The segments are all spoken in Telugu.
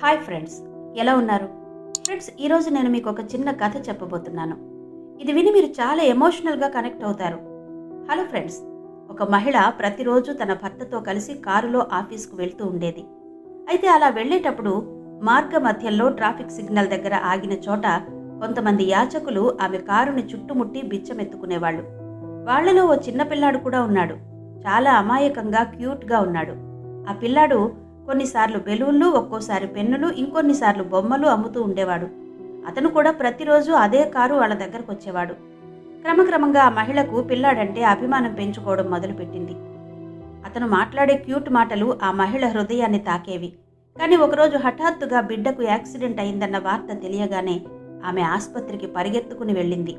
హాయ్ ఫ్రెండ్స్ ఎలా ఉన్నారు? ఫ్రెండ్స్ ఈరోజు నేను మీకు ఒక చిన్న కథ చెప్పబోతున్నాను. ఇది విని మీరు చాలా ఎమోషనల్గా కనెక్ట్ అవుతారు. హలో ఫ్రెండ్స్ ఒక మహిళ ప్రతిరోజు తన భర్తతో కలిసి కారులో ఆఫీస్కు వెళ్తూ ఉండేది. అయితే అలా వెళ్ళేటప్పుడు మార్గ మధ్యంలో ట్రాఫిక్ సిగ్నల్ దగ్గర ఆగిన చోట కొంతమంది యాచకులు ఆమె కారుని చుట్టుముట్టి బిచ్చమెత్తుకునేవాళ్ళు. వాళ్ళలో ఓ చిన్న పిల్లాడు కూడా ఉన్నాడు. చాలా అమాయకంగా క్యూట్గా ఉన్నాడు. ఆ పిల్లాడు కొన్నిసార్లు బెలూన్లు ఒక్కోసారి పెన్నులు ఇంకొన్నిసార్లు బొమ్మలు అమ్ముతూ ఉండేవాడు. అతను కూడా ప్రతిరోజు అదే కారు వాళ్ళ దగ్గరకు వచ్చేవాడు. క్రమక్రమంగా ఆ మహిళకు పిల్లాడంటే అభిమానం పెంచుకోవడం మొదలుపెట్టింది. అతను మాట్లాడే క్యూట్ మాటలు ఆ మహిళ హృదయాన్ని తాకేవి. కానీ ఒకరోజు హఠాత్తుగా బిడ్డకు యాక్సిడెంట్ అయిందన్న వార్త తెలియగానే ఆమె ఆసుపత్రికి పరిగెత్తుకుని వెళ్ళింది.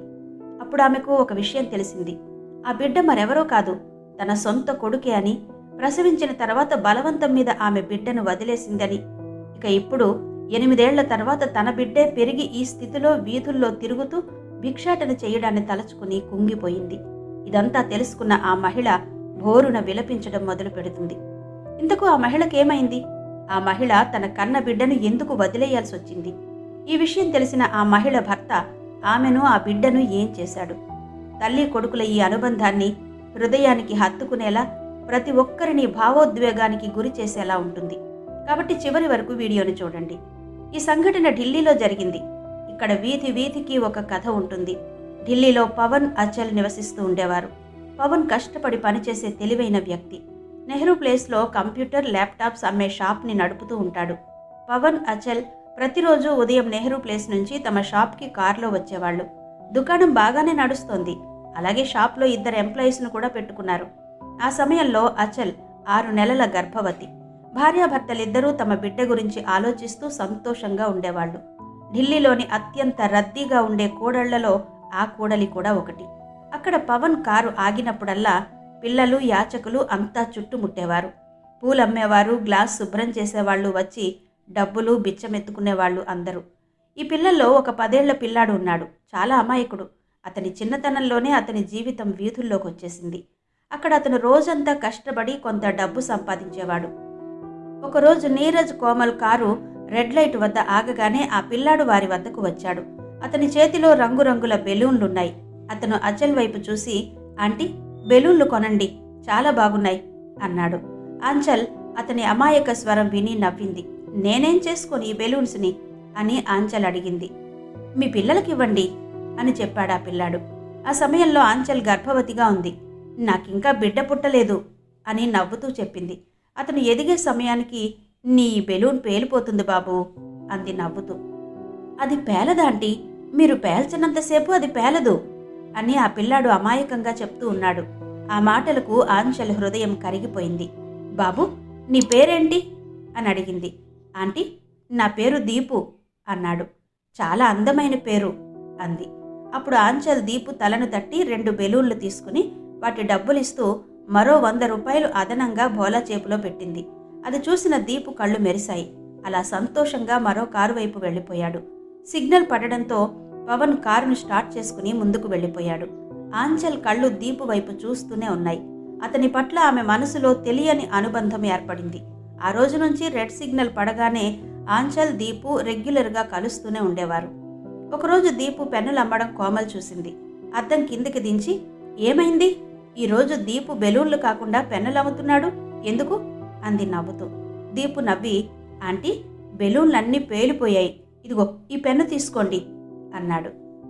అప్పుడు ఆమెకు ఒక విషయం తెలిసింది. ఆ బిడ్డ మరెవరో కాదు తన సొంత కొడుకే అని ప్రసవించిన తర్వాత బలవంతం మీద ఆమె బిడ్డను వదిలేసిందని. ఇక ఇప్పుడు ఎనిమిదేళ్ళ తర్వాత తన బిడ్డే పెరిగి ఈ స్థితిలో వీధుల్లో తిరుగుతూ భిక్షాటన చేయడాన్ని తలచుకుని కుంగిపోయింది. ఇదంతా తెలుసుకున్న ఆ మహిళ భోరున విలపించడం మొదలు పెడుతుంది. ఇంతకు ఆ మహిళకేమైంది ఆ మహిళ తన కన్న బిడ్డను ఎందుకు వదిలేయాల్సి వచ్చింది? ఈ విషయం తెలిసిన ఆ మహిళ భర్త ఆమెను ఆ బిడ్డను ఏం చేశాడు? తల్లి కొడుకుల ఈ అనుబంధాన్ని హృదయానికి హత్తుకునేలా ప్రతి ఒక్కరిని భావోద్వేగానికి గురి చేసేలా ఉంటుంది. కాబట్టి చివరి వరకు వీడియోని చూడండి. ఈ సంఘటన ఢిల్లీలో జరిగింది. ఇక్కడ వీధి వీధికి ఒక కథ ఉంటుంది. ఢిల్లీలో పవన్ అచల్ నివసిస్తూ ఉండేవారు. పవన్ కష్టపడి పనిచేసే తెలివైన వ్యక్తి. నెహ్రూ ప్లేస్లో కంప్యూటర్ ల్యాప్టాప్స్ అమ్మే షాప్ని నడుపుతూ ఉంటాడు. పవన్ అచల్ ప్రతిరోజు ఉదయం నెహ్రూ ప్లేస్ నుంచి తమ షాప్కి కారులో వచ్చేవాళ్ళు. దుకాణం బాగానే నడుస్తోంది. అలాగే షాప్లో ఇద్దరు ఎంప్లాయీస్ను కూడా పెట్టుకున్నారు. ఆ సమయంలో అచల్ ఆరు నెలల గర్భవతి. భార్యాభర్తలిద్దరూ తమ బిడ్డ గురించి ఆలోచిస్తూ సంతోషంగా ఉండేవాళ్ళు. ఢిల్లీలోని అత్యంత రద్దీగా ఉండే కూడళ్ళలో ఆ కూడలి కూడా ఒకటి. అక్కడ పవన్ కారు ఆగినప్పుడల్లా పిల్లలు యాచకులు అంతా చుట్టుముట్టేవారు. పూలమ్మేవారు గ్లాస్ శుభ్రం చేసేవాళ్ళు వచ్చి డబ్బులు బిచ్చమెత్తుకునేవాళ్ళు అందరూ. ఈ పిల్లల్లో ఒక పదేళ్ళ పిల్లాడు ఉన్నాడు. చాలా అమాయకుడు. అతని చిన్నతనంలోనే అతని జీవితం వీధుల్లోకి వచ్చేసింది అక్కడ అతను రోజంతా కష్టపడి కొంత డబ్బు సంపాదించేవాడు. ఒకరోజు Neeraj Komal car red light వద్ద ఆగగానే ఆ పిల్లాడు వారి వద్దకు వచ్చాడు. అతని చేతిలో రంగురంగుల బెలూన్లున్నాయి. అతను అచల్ వైపు చూసి ఆంటీ బెలూన్లు కొనండి. చాలా బాగున్నాయి అన్నాడు. ఆంచల్ అతని అమాయక స్వరం విని నవ్వింది. నేనేం చేసుకొని ఈ బెలూన్స్ని? అని ఆంచల్ అడిగింది. మీ పిల్లలకివ్వండి అని చెప్పాడు ఆ పిల్లాడు. ఆ సమయంలో ఆంచల్ గర్భవతిగా ఉంది. నాకింకా బిడ్డ పుట్టలేదు అని నవ్వుతూ చెప్పింది. అతను ఎదిగే సమయానికి నీ బెలూన్ పేలిపోతుంది బాబు అంది నవ్వుతూ. అది పేలదాంటి మీరు పేల్చినంతసేపు అది పేలదు అని ఆ పిల్లాడు అమాయకంగా చెప్తూ ఉన్నాడు. ఆ మాటలకు ఆంచల్ హృదయం కరిగిపోయింది. బాబు నీ పేరేంటి? అని అడిగింది. ఆంటీ నా పేరు దీపు అన్నాడు. చాలా అందమైన పేరు అంది. అప్పుడు ఆంచల్ దీపు తలను తట్టి రెండు బెలూన్లు తీసుకుని వాటి డబ్బులిస్తూ మరో వంద రూపాయలు అదనంగా భోలా చేపులో పెట్టింది. అది చూసిన దీపు కళ్ళు మెరిశాయి. అలా సంతోషంగా మరో కారు వైపు వెళ్ళిపోయాడు. సిగ్నల్ పడడంతో పవన్ కారును స్టార్ట్ చేసుకుని ముందుకు వెళ్ళిపోయాడు. ఆంచల్ కళ్ళు దీపు వైపు చూస్తూనే ఉన్నాయి. అతని పట్ల ఆమె మనసులో తెలియని అనుబంధం ఏర్పడింది. ఆ రోజు నుంచి రెడ్ సిగ్నల్ పడగానే ఆంచల్ దీపు రెగ్యులర్గా కలుస్తూనే ఉండేవారు. ఒకరోజు దీపు పెన్నులు అమ్మడం కోమల్ చూసింది. అద్దం కిందికి దించి ఏమైంది? ఈరోజు దీపు బెలూన్లు కాకుండా పెన్నులు అమ్ముతున్నాడు ఎందుకు? అంది నవ్వుతూ. దీపు నవ్వి ఆంటీ బెలూన్లన్నీ పేలిపోయాయి. ఇదిగో ఈ పెన్ను తీసుకోండి అన్నాడు.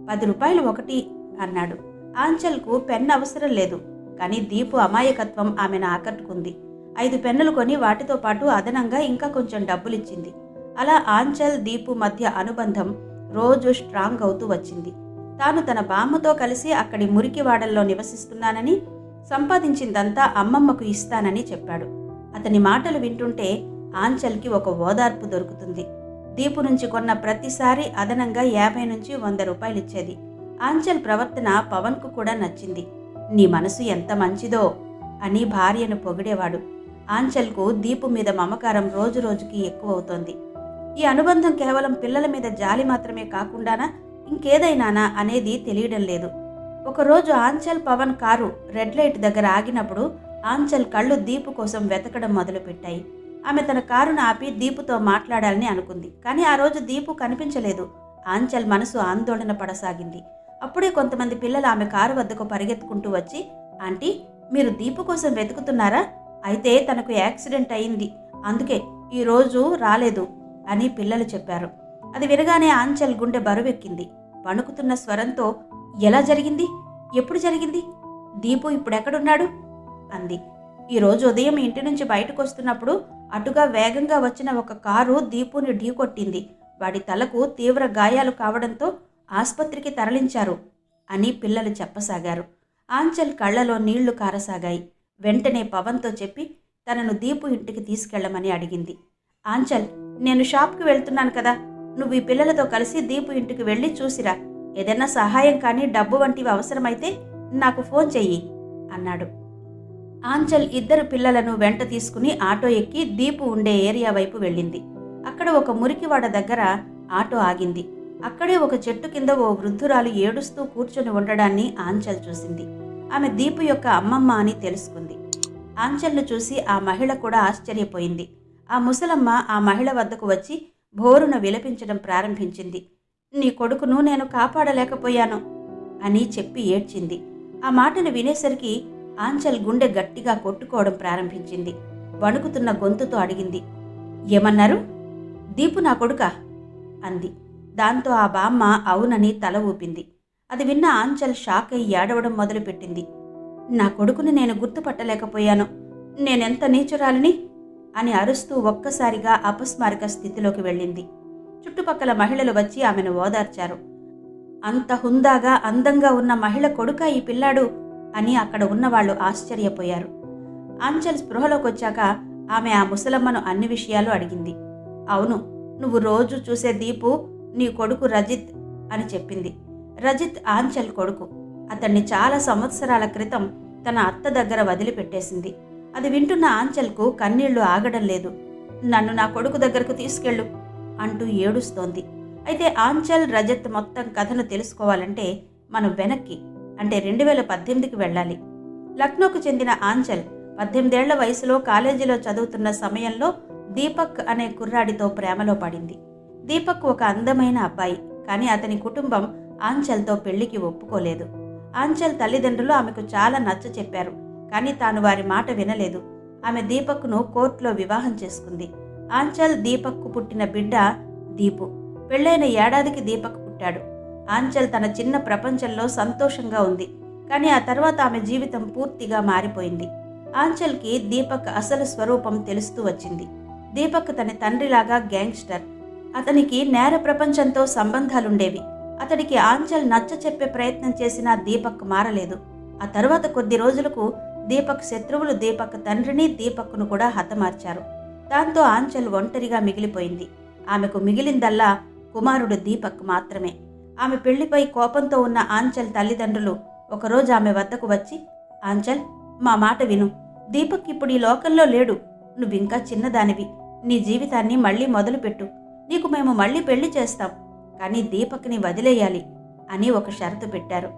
పది రూపాయలు ఒకటి అన్నాడు. ఆంచల్కు పెన్ను అవసరం లేదు. కానీ దీపు అమాయకత్వం ఆమెను ఆకట్టుకుంది. ఐదు పెన్నులు కొని వాటితో పాటు అదనంగా ఇంకా కొంచెం డబ్బులిచ్చింది. అలా ఆంచల్ దీపు మధ్య అనుబంధం రోజు స్ట్రాంగ్ అవుతూ వచ్చింది. తాను తన బామ్మతో కలిసి అక్కడి మురికివాడల్లో నివసిస్తున్నానని సంపాదించిందంతా అమ్మమ్మకు ఇస్తానని చెప్పాడు. అతని మాటలు వింటుంటే ఆంచల్కి ఒక ఓదార్పు దొరుకుతుంది. దీపు నుంచి కొన్న ప్రతిసారి అదనంగా యాభై నుంచి వంద రూపాయలు ఇచ్చేది. ఆంచల్ ప్రవర్తన పవన్కు కూడా నచ్చింది. నీ మనసు ఎంత మంచిదో అని భార్యను పొగిడేవాడు. ఆంచల్కు దీపు మీద మమకారం రోజు రోజుకి ఎక్కువ అవుతోంది ఈ అనుబంధం కేవలం పిల్లల మీద జాలి మాత్రమే కాకుండానా ఇంకేదైనానా అనేది తెలియడం లేదు. ఒకరోజు Anchal Pawan car red light దగ్గర ఆగినప్పుడు ఆంచల్ కళ్ళు దీపు కోసం వెతకడం మొదలుపెట్టాయి. ఆమె తన కారును ఆపి దీపుతో మాట్లాడాలని అనుకుంది. కానీ ఆ రోజు దీపు కనిపించలేదు. ఆంచల్ మనసు ఆందోళన పడసాగింది. అప్పుడే కొంతమంది పిల్లలు ఆమె కారు వద్దకు పరిగెత్తుకుంటూ వచ్చి ఆంటీ మీరు దీపు కోసం వెతుకుతున్నారా? అయితే తనకు యాక్సిడెంట్ అయింది. అందుకే ఈ రోజు రాలేదు అని పిల్లలు చెప్పారు. అది వినగానే ఆంచల్ గుండె బరువెక్కింది. వణుకుతున్న స్వరంతో ఎలా జరిగింది? ఎప్పుడు జరిగింది? దీపు ఇప్పుడెక్కడున్నాడు? అంది. ఈరోజు ఉదయం ఇంటి నుంచి బయటకు వస్తున్నప్పుడు అటుగా వేగంగా వచ్చిన ఒక కారు దీపుని ఢీకొట్టింది. వాడి తలకు తీవ్ర గాయాలు కావడంతో ఆసుపత్రికి తరలించారు అని పిల్లలు చెప్పసాగారు. ఆంచల్ కళ్ళలో నీళ్ళు కారసాగాయి. వెంటనే పవన్తో చెప్పి తనను దీపు ఇంటికి తీసుకెళ్ళమని అడిగింది. ఆంచల్ నేను షాప్కి వెళ్తున్నాను కదా. నువ్వు ఈ పిల్లలతో కలిసి దీపు ఇంటికి వెళ్ళి చూసిరా. ఏదైనా సహాయం కానీ డబ్బు వంటివి అవసరమైతే నాకు ఫోన్ చెయ్యి అన్నాడు. ఆంచల్ ఇద్దరు పిల్లలను వెంట తీసుకుని ఆటో ఎక్కి దీపు ఉండే ఏరియా వైపు వెళ్ళింది. అక్కడ ఒక మురికివాడ దగ్గర ఆటో ఆగింది. అక్కడే ఒక చెట్టు కింద ఓ వృద్ధురాలు ఏడుస్తూ కూర్చొని ఉండడాన్ని ఆంచల్ చూసింది. ఆమె దీపు యొక్క అమ్మమ్మ అని తెలుసుకుంది. ఆంచల్ను చూసి ఆ మహిళ కూడా ఆశ్చర్యపోయింది. ఆ ముసలమ్మ ఆ మహిళ వద్దకు వచ్చి భోరున విలపించడం ప్రారంభించింది. నీ కొడుకును నేను కాపాడలేకపోయాను అని చెప్పి ఏడ్చింది. ఆ మాటను వినేసరికి ఆంచల్ గుండె గట్టిగా కొట్టుకోవడం ప్రారంభించింది. వణుకుతున్న గొంతుతో అడిగింది ఏమన్నారు? దీపు నా కొడుకా అంది. దాంతో ఆ బామ్మ అవునని తల ఊపింది. అది విన్న ఆంచల్ షాక్ అయి ఏడవడం మొదలుపెట్టింది. నా కొడుకుని నేను గుర్తుపట్టలేకపోయాను. నేనెంత నీచురాలిని? అని అరుస్తూ ఒక్కసారిగా అపస్మారక స్థితిలోకి వెళ్ళింది. చుట్టుపక్కల మహిళలు వచ్చి ఆమెను ఓదార్చారు. అంత హుందాగా అందంగా ఉన్న మహిళ కొడుక ఈ పిల్లాడు అని అక్కడ ఉన్నవాళ్ళు ఆశ్చర్యపోయారు. ఆంచల్ స్పృహలోకి వచ్చాక ఆమె ఆ ముసలమ్మను అన్ని విషయాలు అడిగింది. అవును నువ్వు రోజు చూసే దీపు నీ కొడుకు రజిత్ అని చెప్పింది. రజిత్ ఆంచల్ కొడుకు. అతన్ని చాలా సంవత్సరాల క్రితం తన అత్త దగ్గర వదిలిపెట్టేసింది. అది వింటున్న ఆంచల్కు కన్నీళ్ళు ఆగడం లేదు. నన్ను నా కొడుకు దగ్గరకు తీసుకెళ్ళు. అంటూ ఏడుస్తోంది. అయితే ఆంచల్ రజత్ మొత్తం కథను తెలుసుకోవాలంటే మనం వెనక్కి అంటే రెండు వేల పద్దెనిమిదికి వెళ్ళాలి. లక్నోకు చెందిన ఆంచల్ పద్దెనిమిదేళ్ళ వయసులో కాలేజీలో చదువుతున్న సమయంలో దీపక్ అనే కుర్రాడితో ప్రేమలో పడింది. దీపక్ ఒక అందమైన అబ్బాయి కానీ అతని కుటుంబం ఆంచల్తో పెళ్ళికి ఒప్పుకోలేదు. ఆంచల్ తల్లిదండ్రులు ఆమెకు చాలా నచ్చ చెప్పారు కానీ తాను వారి మాట వినలేదు. ఆమె దీపక్ను కోర్టులో వివాహం చేసుకుంది. ఆంచల్ దీపక్కు పుట్టిన బిడ్డ దీపు. పెళ్ళైన ఏడాదికి దీపక్ పుట్టాడు. ఆంచల్ తన చిన్న ప్రపంచంలో సంతోషంగా ఉంది. కానీ ఆ తర్వాత ఆమె జీవితం పూర్తిగా మారిపోయింది. ఆంచల్కి దీపక్ అసలు స్వరూపం తెలుస్తూ వచ్చింది. దీపక్ తన తండ్రిలాగా గ్యాంగ్స్టర్. అతనికి నేర ప్రపంచంతో సంబంధాలుండేవి. అతడికి ఆంచల్ నచ్చ చెప్పే ప్రయత్నం చేసినా దీపక్ మారలేదు. ఆ తర్వాత కొద్ది రోజులకు దీపక్ శత్రువులు దీపక్ తండ్రిని దీపక్ను కూడా హతమార్చారు. దాంతో ఆంచల్ ఒంటరిగా మిగిలిపోయింది. ఆమెకు మిగిలిందల్లా కుమారుడు దీపక్ మాత్రమే. ఆమె పెళ్ళిపై కోపంతో ఉన్న ఆంచల్ తల్లిదండ్రులు ఒకరోజు ఆమె వద్దకు వచ్చి ఆంచల్ మా మాట విను. దీపక్ ఇప్పుడు ఈ లోకంలో లేడు. నువ్వింకా చిన్నదానివి. నీ జీవితాన్ని మళ్ళీ మొదలుపెట్టు. నీకు మేము మళ్ళీ పెళ్ళి చేస్తాం. కానీ దీపక్ని వదిలేయాలి అని ఒక షరతు పెట్టారు.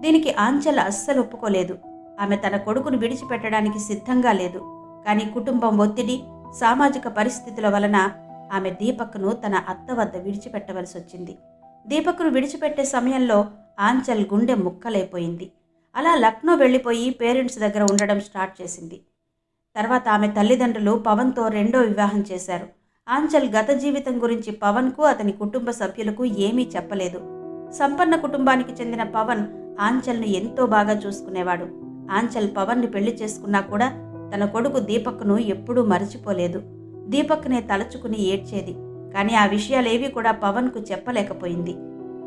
దీనికి ఆంచల్ అస్సలు ఒప్పుకోలేదు. ఆమె తన కొడుకును విడిచిపెట్టడానికి సిద్ధంగా లేదు. కానీ కుటుంబం ఒత్తిడి సామాజిక పరిస్థితుల వలన ఆమె దీపక్ను తన అత్త వద్ద విడిచిపెట్టవలసి వచ్చింది. దీపక్ను విడిచిపెట్టే సమయంలో ఆంచల్ గుండె ముక్కలైపోయింది. అలా లక్నో వెళ్ళిపోయి పేరెంట్స్ దగ్గర ఉండడం స్టార్ట్ చేసింది. తర్వాత ఆమె తల్లిదండ్రులు పవన్తో రెండో వివాహం చేశారు. ఆంచల్ గత జీవితం గురించి పవన్కు అతని కుటుంబ సభ్యులకు ఏమీ చెప్పలేదు. సంపన్న కుటుంబానికి చెందిన పవన్ ఆంచల్ను ఎంతో బాగా చూసుకునేవాడు. ఆంచల్ పవన్ని పెళ్ళి చేసుకున్నా కూడా తన కొడుకు దీపక్ను ఎప్పుడూ మరచిపోలేదు. దీపక్నే తలచుకుని ఏడ్చేది. కానీ ఆ విషయాలేవి కూడా పవన్కు చెప్పలేకపోయింది.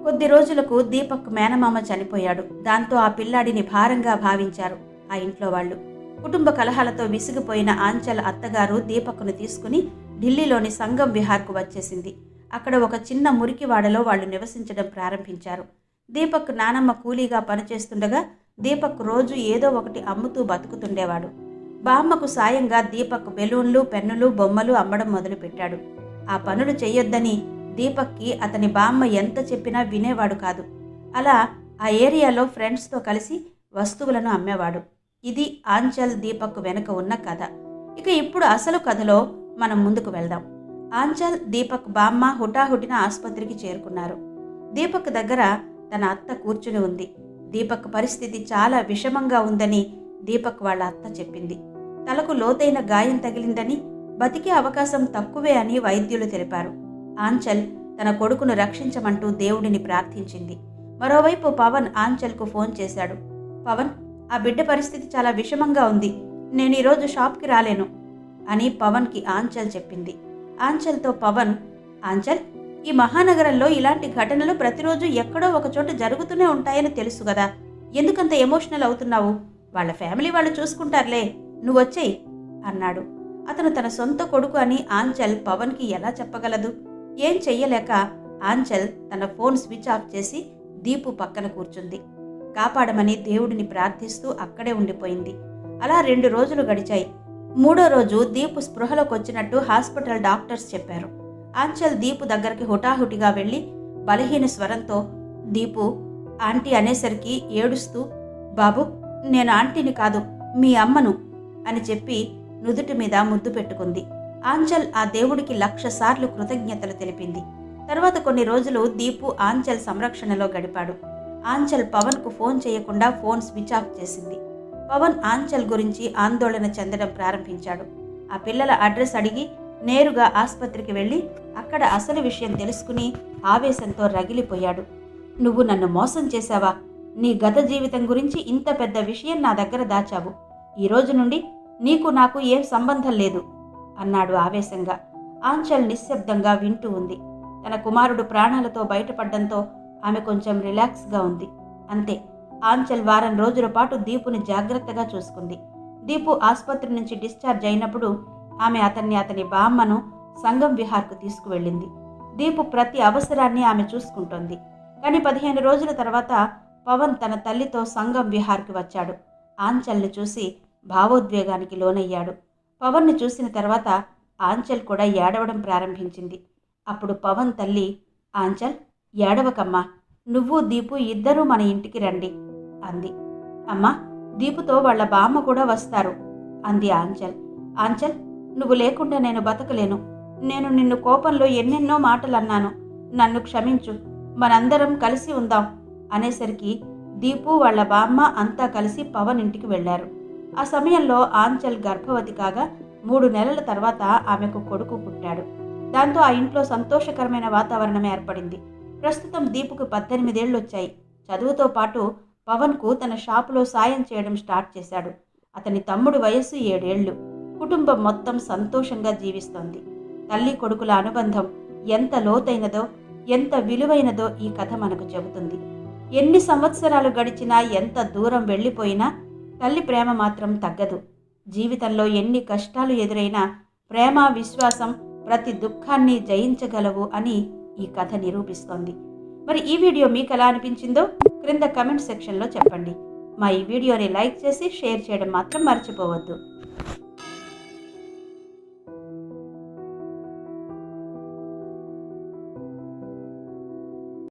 కొద్ది రోజులకు దీపక్ మేనమామ చనిపోయాడు. దాంతో ఆ పిల్లాడిని భారంగా భావించారు ఆ ఇంట్లో వాళ్ళు. కుటుంబ కలహాలతో విసిగిపోయిన ఆంచల్ అత్తగారు దీపక్ను తీసుకుని ఢిల్లీలోని సంగం విహార్కు వచ్చేసింది. అక్కడ ఒక చిన్న మురికివాడలో వాళ్ళు నివసించడం ప్రారంభించారు. దీపక్ నానమ్మ కూలీగా పనిచేస్తుండగా దీపక్ రోజు ఏదో ఒకటి అమ్ముతూ బతుకుతుండేవాడు. బామ్మకు సాయంగా దీపక్ బెలూన్లు పెన్నులు బొమ్మలు అమ్మడం మొదలుపెట్టాడు. ఆ పనులు చెయ్యొద్దని దీపక్కి అతని బామ్మ ఎంత చెప్పినా వినేవాడు కాదు. అలా ఆ ఏరియాలో ఫ్రెండ్స్తో కలిసి వస్తువులను అమ్మేవాడు. ఇది ఆంచల్ దీపక్ వెనుక ఉన్న కథ. ఇక ఇప్పుడు అసలు కథలో మనం ముందుకు వెళ్దాం. ఆంచల్ దీపక్ బామ్మ హుటాహుటిన ఆసుపత్రికి చేరుకున్నారు. దీపక్ దగ్గర తన అత్త కూర్చుని ఉంది. దీపక్ పరిస్థితి చాలా విషమంగా ఉందని దీపక్ వాళ్ళ అత్త చెప్పింది. తలకు లోతైన గాయం తగిలిందని బతికే అవకాశం తక్కువే అని వైద్యులు తెలిపారు. ఆంచల్ తన కొడుకును రక్షించమంటూ దేవుడిని ప్రార్థించింది. మరోవైపు పవన్ ఆంచల్కు ఫోన్ చేశాడు. పవన్ ఆ బిడ్డ పరిస్థితి చాలా విషమంగా ఉంది. నేను ఈరోజు షాప్కి రాలేను అని పవన్కి ఆంచల్ చెప్పింది. ఆంచల్తో పవన్ ఆంచల్ ఈ మహానగరంలో ఇలాంటి ఘటనలు ప్రతిరోజు ఎక్కడో ఒకచోట జరుగుతూనే ఉంటాయని తెలుసు కదా. ఎందుకంత ఎమోషనల్ అవుతున్నావు? వాళ్ళ ఫ్యామిలీ వాళ్ళు చూసుకుంటారులే. నువ్వు వచ్చేయ్ అన్నాడు. అతను తన సొంత కొడుకు అని ఆంచల్ పవన్కి ఎలా చెప్పగలదు? ఏం చెయ్యలేక ఆంచల్ తన ఫోన్ స్విచ్ ఆఫ్ చేసి దీపు పక్కన కూర్చుంది. కాపాడమని దేవుడిని ప్రార్థిస్తూ అక్కడే ఉండిపోయింది. అలా రెండు రోజులు గడిచాయి. మూడో రోజు దీపు స్పృహలోకి వచ్చినట్టు హాస్పిటల్ డాక్టర్స్ చెప్పారు. ఆంచల్ దీపు దగ్గరికి హుటాహుటిగా వెళ్ళి బలహీన స్వరంతో దీపు ఆంటీ అనేసరికి ఏడుస్తూ బాబు నేను ఆంటీని కాదు మీ అమ్మను. అని చెప్పి నుదుటి మీద ముద్దు పెట్టుకుంది. ఆంచల్ ఆ దేవుడికి లక్ష సార్లు కృతజ్ఞతలు తెలిపింది. తర్వాత కొన్ని రోజులు దీపు ఆంచల్ సంరక్షణలో గడిపాడు. ఆంచల్ పవన్కు ఫోన్ చేయకుండా ఫోన్ స్విచ్ ఆఫ్ చేసింది. పవన్ ఆంచల్ గురించి ఆందోళన చెందడం ప్రారంభించాడు. ఆ పిల్లల అడ్రస్ అడిగి నేరుగా ఆసుపత్రికి వెళ్ళి అక్కడ అసలు విషయం తెలుసుకుని ఆవేశంతో రగిలిపోయాడు. నువ్వు నన్ను మోసం చేశావా? నీ గత జీవితం గురించి ఇంత పెద్ద విషయం నా దగ్గర దాచావు. ఈ రోజు నుండి నీకు నాకు ఏం సంబంధం లేదు అన్నాడు ఆవేశంగా. ఆంచల్ నిశ్శబ్దంగా వింటూ ఉంది. తన కుమారుడు ప్రాణాలతో బయటపడడంతో ఆమె కొంచెం రిలాక్స్గా ఉంది. అంతే. ఆంచల్ వారం రోజుల పాటు దీపుని జాగ్రత్తగా చూసుకుంది. దీపు ఆసుపత్రి నుంచి డిశ్చార్జ్ అయినప్పుడు ఆమె అతన్ని అతని బామ్మను సంగం విహార్కు తీసుకువెళ్ళింది. దీపు ప్రతి అవసరాన్ని ఆమె చూసుకుంటోంది. కానీ పదిహేను రోజుల తర్వాత పవన్ తన తల్లితో సంగం విహార్కి వచ్చాడు. ఆంచల్ని చూసి భావోద్వేగానికి లోనయ్యాడు. పవన్ని చూసిన తర్వాత ఆంచల్ కూడా ఏడవడం ప్రారంభించింది. అప్పుడు పవన్ తల్లి ఆంచల్ ఏడవకమ్మా. నువ్వు దీపు ఇద్దరూ మన ఇంటికి రండి అంది. అమ్మా దీపుతో వాళ్ళ బామ్మ కూడా వస్తారు అంది ఆంచల్. ఆంచల్ నువ్వు లేకుండా నేను బతకలేను. నేను నిన్ను కోపంలో ఎన్నెన్నో మాటలు అన్నాను నన్ను క్షమించు. మనందరం కలిసి ఉందాం అనేసరికి దీపు వాళ్ళ బామ్మ అంతా కలిసి పవన్ ఇంటికి వెళ్ళారు ఆ సమయంలో ఆంచల్ గర్భవతి కాగా మూడు నెలల తర్వాత ఆమెకు కొడుకు పుట్టాడు. దాంతో ఆ ఇంట్లో సంతోషకరమైన వాతావరణం ఏర్పడింది. ప్రస్తుతం దీపుకు పద్దెనిమిదేళ్ళు వచ్చాయి చదువుతో పాటు పవన్కు తన షాపులో సాయం చేయడం స్టార్ట్ చేశాడు. అతని తమ్ముడు వయస్సు ఏడేళ్ళు కుటుంబం మొత్తం సంతోషంగా జీవిస్తోంది. తల్లి కొడుకుల అనుబంధం ఎంత లోతైనదో ఎంత విలువైనదో ఈ కథ మనకు చెబుతుంది. ఎన్ని సంవత్సరాలు గడిచినా ఎంత దూరం వెళ్ళిపోయినా తల్లి ప్రేమ మాత్రం తగ్గదు. జీవితంలో ఎన్ని కష్టాలు ఎదురైనా ప్రేమ విశ్వాసం ప్రతి దుఃఖాన్ని జయించగలవు అని ఈ కథ నిరూపిస్తోంది. మరి ఈ వీడియో మీకు ఎలా అనిపించిందో క్రింద కమెంట్ సెక్షన్లో చెప్పండి. మా ఈ వీడియోని లైక్ చేసి షేర్ చేయడం మాత్రం మర్చిపోవద్దు.